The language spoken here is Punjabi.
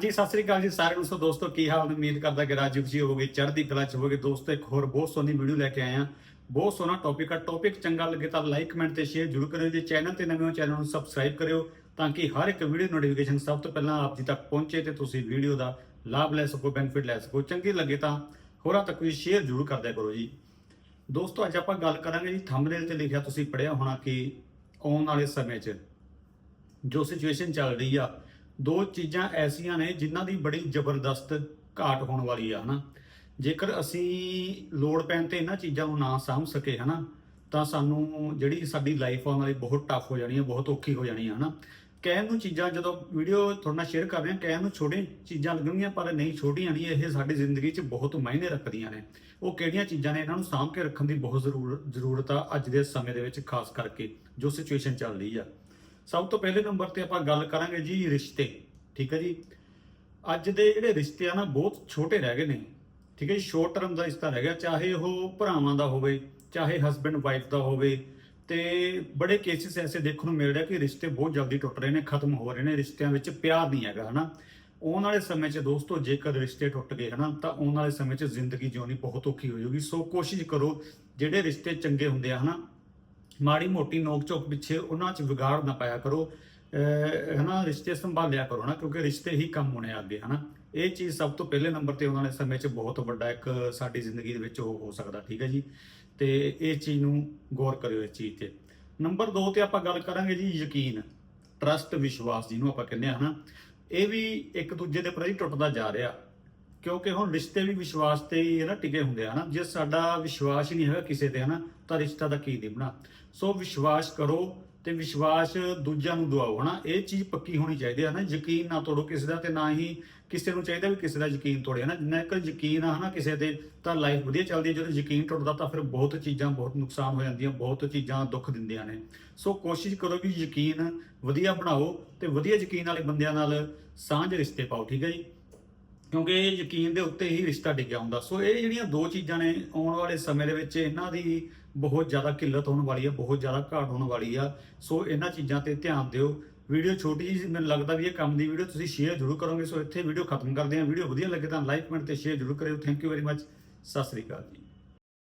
ਹਾਂਜੀ, ਸਤਿ ਸ੍ਰੀ ਅਕਾਲ ਜੀ ਸਾਰਿਆਂ ਨੂੰ। ਸੋ ਦੋਸਤੋ, ਕੀ ਹਾਲ ਨੇ? ਉਮੀਦ ਕਰਦਾ ਕਿ ਰਾਜੀਵ ਜੀ ਹੋਵੋਗੇ, ਚੜ੍ਹਦੀ ਕਲਾ ਚ ਹੋਵੋਗੇ। ਦੋਸਤੋ, ਇੱਕ ਹੋਰ ਬਹੁਤ ਸੋਹਣੀ ਵੀਡੀਓ ਲੈ ਕੇ ਆਏ ਆ ਬਹੁਤ ਸੋਹਣਾ ਟੌਪਿਕ ਆ। ਟੌਪਿਕ ਚੰਗਾ ਲੱਗੇ ਤਾਂ ਲਾਈਕ ਕਮੈਂਟ ਤੇ ਸ਼ੇਅਰ ਜ਼ਰੂਰ ਕਰਿਓ ਜੇ। ਚੈਨਲ ਤੇ ਨਵੇਂ ਹੋ ਚੈਨਲ ਨੂੰ ਸਬਸਕ੍ਰਾਈਬ ਕਰਿਓ ਤਾਂ ਕਿ ਹਰ ਇੱਕ ਵੀਡੀਓ ਨੋਟੀਫਿਕੇਸ਼ਨ ਸਭ ਤੋਂ ਪਹਿਲਾਂ ਆਪ ਜੀ ਤੱਕ ਪਹੁੰਚੇ ਤੇ ਤੁਸੀਂ ਵੀਡੀਓ ਦਾ ਲਾਭ ਲੈ ਸਕੋ ਬੈਨੀਫਿਟ ਲੈ ਸਕੋ। ਚੰਗੀ ਲੱਗੇ ਤਾਂ ਹੋਰਾਂ ਤੱਕ ਵੀ ਸ਼ੇਅਰ ਜ਼ਰੂਰ ਕਰਦਿਆ ਕਰੋ ਜੀ। ਦੋਸਤੋ, ਅੱਜ ਆਪਾਂ ਗੱਲ ਕਰਾਂਗੇ ਜੀ ਥੰਬਨੇਲ ਤੇ ਲਿਖਿਆ ਤੁਸੀਂ ਪੜਿਆ ਹੋਣਾ ਕਿ ਆਉਣ ਵਾਲੇ ਸਮੇਂ 'ਚ ਜੋ ਸਿਚੁਏਸ਼ਨ ਚੱਲ ਰਹੀ ਆ ਦੋ ਚੀਜ਼ਾਂ ਐਸੀਆਂ ਨੇ ਜਿਨ੍ਹਾਂ ਦੀ ਬੜੀ ਜ਼ਬਰਦਸਤ ਘਾਟ ਹੋਣ ਵਾਲੀ ਆ, ਹਨਾ? ਜੇਕਰ ਅਸੀਂ ਲੋੜ ਪੈਣ ਤੇ ਇਹਨਾਂ ਚੀਜ਼ਾਂ ਨੂੰ ਨਾ ਸਾਂਭ ਸਕੇ, ਹਨਾ, ਤਾਂ ਸਾਨੂੰ ਜਿਹੜੀ ਸਾਡੀ ਲਾਈਫ ਆਉਣ ਵਾਲੀ ਬਹੁਤ ਟਫ ਹੋ ਜਾਣੀ ਹੈ ਬਹੁਤ ਔਖੀ ਹੋ ਜਾਣੀ ਹੈ ਹਨਾ? ਕਹਿਣ ਨੂੰ ਚੀਜ਼ਾਂ ਜਦੋਂ ਵੀਡੀਓ ਤੁਹਾਡੇ ਨਾਲ ਸ਼ੇਅਰ ਕਰ ਰਹੇ ਹਾਂ ਕਹਿਣ ਨੂੰ ਛੋਟੇ ਚੀਜ਼ਾਂ ਲੱਗਣਗੀਆਂ, ਪਰ ਨਹੀਂ, ਛੋਟੀਆਂ ਨਹੀਂ, ਇਹ ਸਾਡੀ ਜ਼ਿੰਦਗੀ 'ਚ ਬਹੁਤ ਮਾਇਨੇ ਰੱਖਦੀਆਂ ਨੇ। ਉਹ ਕਿਹੜੀਆਂ ਚੀਜ਼ਾਂ ਨੇ ਇਹਨਾਂ ਨੂੰ ਸਾਂਭ ਕੇ ਰੱਖਣ ਦੀ ਬਹੁਤ ਜ਼ਰੂਰ, ਜ਼ਰੂਰਤ ਆ ਅੱਜ ਦੇ ਸਮੇਂ ਦੇ ਵਿੱਚ, ਖਾਸ ਕਰਕੇ ਜੋ ਸਿਚੁਏਸ਼ਨ ਚੱਲ ਰਹੀ ਆ। ਸਭ ਤੋਂ ਪਹਿਲੇ ਨੰਬਰ ਤੇ ਆਪਾਂ ਗੱਲ ਕਰਾਂਗੇ ਜੀ ਰਿਸ਼ਤੇ, ਠੀਕ ਹੈ ਜੀ? ਅੱਜ ਦੇ ਜਿਹੜੇ ਰਿਸ਼ਤੇ ਆ ਨਾ, ਬਹੁਤ ਛੋਟੇ ਰਹਿ ਗਏ ਨੇ, ਠੀਕ ਹੈ ਜੀ? ਸ਼ੋਰਟ ਟਰਮ ਦਾ ਰਿਸ਼ਤਾ ਰਹਿ ਗਿਆ, ਚਾਹੇ ਉਹ ਭਰਾਵਾਂ ਦਾ ਹੋਵੇ, ਚਾਹੇ ਹਸਬੰਡ ਵਾਈਫ ਦਾ ਹੋਵੇ, ਤੇ ਬੜੇ ਕੇਸਿਸ ਐਸੇ ਦੇਖਣ ਨੂੰ ਮਿਲ ਰਿਹਾ ਕਿ ਰਿਸ਼ਤੇ ਬਹੁਤ ਜਲਦੀ ਟੁੱਟ ਰਹੇ ਨੇ, ਖਤਮ ਹੋ ਰਹੇ ਨੇ, ਰਿਸ਼ਤਿਆਂ ਵਿੱਚ ਪਿਆਰ ਨਹੀਂ ਹੈਗਾ, ਹਨਾ? ਆਉਣ ਵਾਲੇ ਸਮੇਂ 'ਚ ਦੋਸਤੋ, ਜੇਕਰ ਰਿਸ਼ਤੇ ਟੁੱਟ ਗਏ, ਹਨਾ, ਤਾਂ ਆਉਣ ਵਾਲੇ ਸਮੇਂ 'ਚ ਜ਼ਿੰਦਗੀ ਜਿਉਣੀ ਬਹੁਤ ਔਖੀ ਹੋ ਜਾਊਗੀ। ਸੋ ਕੋਸ਼ਿਸ਼ ਕਰੋ, ਜਿਹੜੇ ਰਿਸ਼ਤੇ ਚੰਗੇ ਹੁੰਦੇ ਆ, ਹਨਾ ਮਾੜੀ ਮੋਟੀ ਨੋਕ ਝੋਕ ਪਿੱਛੇ ਉਹਨਾਂ 'ਚ ਵਿਗਾੜ ਨਾ ਪਾਇਆ ਕਰੋ, ਅਹ, ਹਨਾ, ਰਿਸ਼ਤੇ ਸੰਭਾਲਿਆ ਕਰੋ ਨਾ ਕਿਉਂਕਿ ਰਿਸ਼ਤੇ ਹੀ ਕੰਮ ਹੋਣੇ ਆ ਅੱਗੇ, ਹਨਾ। ਇਹ ਚੀਜ਼ ਸਭ ਤੋਂ ਪਹਿਲੇ ਨੰਬਰ ਤੇ ਉਹਨਾਂ ਵਾਲੇ ਸਮੇਂ 'ਚ ਬਹੁਤ ਵੱਡਾ ਇੱਕ ਸਾਡੀ ਜ਼ਿੰਦਗੀ ਦੇ ਵਿੱਚ ਉਹ ਹੋ ਸਕਦਾ, ਠੀਕ ਹੈ ਜੀ। ਤੇ ਇਹ ਚੀਜ਼ ਨੂੰ ਗੌਰ ਕਰਿਓ ਇਸ ਚੀਜ਼ ਤੇ। ਨੰਬਰ 2 ਤੇ ਆਪਾਂ ਗੱਲ ਕਰਾਂਗੇ ਜੀ ਯਕੀਨ ਟਰਸਟ ਵਿਸ਼ਵਾਸ ਜਿਹਨੂੰ ਆਪਾਂ ਕਹਿੰਦੇ ਆ, ਹਨਾ। ਇਹ ਵੀ ਇੱਕ ਦੂਜੇ ਦੇ ਪ੍ਰਤੀ ਟੁੱਟਦਾ ਜਾ ਰਿਹਾ। ਕਿਉਂਕਿ ਹੁਣ ਰਿਸ਼ਤੇ ਵੀ ਵਿਸ਼ਵਾਸ ਤੇ ਹੀ ਹੈ ਨਾ ਟਿਕੇ ਹੁੰਦੇ ਆ ਨਾ ਜੇ ਸਾਡਾ ਵਿਸ਼ਵਾਸ ਹੀ ਨਹੀਂ ਹੈਗਾ ਕਿਸੇ ਤੇ ਹਨਾ, ਤਾਂ ਰਿਸ਼ਤਾ ਦਾ ਕੀ ਨਿਭਣਾ ਸੋ ਵਿਸ਼ਵਾਸ ਕਰੋ ਤੇ ਵਿਸ਼ਵਾਸ ਦੂਜਿਆਂ ਨੂੰ ਦਿਵਾਓ ਹਨਾ। ਇਹ ਚੀਜ਼ ਪੱਕੀ ਹੋਣੀ ਚਾਹੀਦੀ ਹੈ ਨਾ ਯਕੀਨ ਨਾ ਤੋੜੋ ਕਿਸੇ ਦਾ ਤੇ ਨਾ ਹੀ ਕਿਸੇ ਨੂੰ ਚਾਹੀਦਾ ਵੀ ਕਿਸੇ ਦਾ ਯਕੀਨ ਤੋੜੇ ਹਨਾ। ਜਿੰਨਾ ਇੱਕ ਯਕੀਨ ਆ ਹਨਾ ਕਿਸੇ ਤੇ, ਤਾਂ ਲਾਈਫ ਵਧੀਆ ਚੱਲਦੀ ਹੈ ਜਦੋਂ ਯਕੀਨ ਟੁੱਟਦਾ ਤਾਂ ਫਿਰ ਬਹੁਤ ਚੀਜ਼ਾਂ ਬਹੁਤ ਨੁਕਸਾਨ ਹੋ ਜਾਂਦੀਆਂ, ਬਹੁਤ ਚੀਜ਼ਾਂ ਦੁੱਖ ਦਿੰਦੀਆਂ ਨੇ। ਸੋ ਕੋਸ਼ਿਸ਼ ਕਰੋ ਵੀ ਯਕੀਨ ਵਧੀਆ ਬਣਾਓ ਤੇ ਵਧੀਆ ਯਕੀਨ ਵਾਲੇ ਬੰਦਿਆਂ ਨਾਲ ਸਾਂਝ ਰਿਸ਼ਤੇ ਪਾਓ, ਠੀਕ ਹੈ ਜੀ? ਕਿਉਂਕਿ ਇਹ ਯਕੀਨ ਦੇ ਉੱਤੇ ਹੀ ਰਿਸ਼ਤਾ ਡਿੱਗਿਆ ਹੁੰਦਾ। ਸੋ ਇਹ ਜਿਹੜੀਆਂ ਦੋ ਚੀਜ਼ਾਂ ਨੇ ਆਉਣ ਵਾਲੇ ਸਮੇਂ ਦੇ ਵਿੱਚ, ਇਹਨਾਂ ਦੀ ਬਹੁਤ ਜ਼ਿਆਦਾ ਕਿੱਲਤ ਹੋਣ ਵਾਲੀ ਆ, ਬਹੁਤ ਜ਼ਿਆਦਾ ਘਾਟ ਹੋਣ ਵਾਲੀ ਆ। ਸੋ ਇਹਨਾਂ ਚੀਜ਼ਾਂ ਤੇ ਧਿਆਨ ਦਿਓ। ਵੀਡੀਓ ਛੋਟੀ ਜਿਹੀ ਮੈਨੂੰ ਲੱਗਦਾ ਵੀ ਇਹ ਕੰਮ ਦੀ ਵੀਡੀਓ ਤੁਸੀਂ ਸ਼ੇਅਰ ਜ਼ਰੂਰ ਕਰੋਗੇ। ਸੋ ਇੱਥੇ ਵੀਡੀਓ ਖਤਮ ਕਰਦੇ ਹਾਂ। ਵੀਡੀਓ ਵਧੀਆ ਲੱਗੇ ਤਾਂ ਲਾਈਕ ਕਮੈਂਟ ਤੇ ਸ਼ੇਅਰ ਜ਼ਰੂਰ ਕਰਿਓ। Thank you very much Sat Sri ਅਕਾਲ ਜੀ।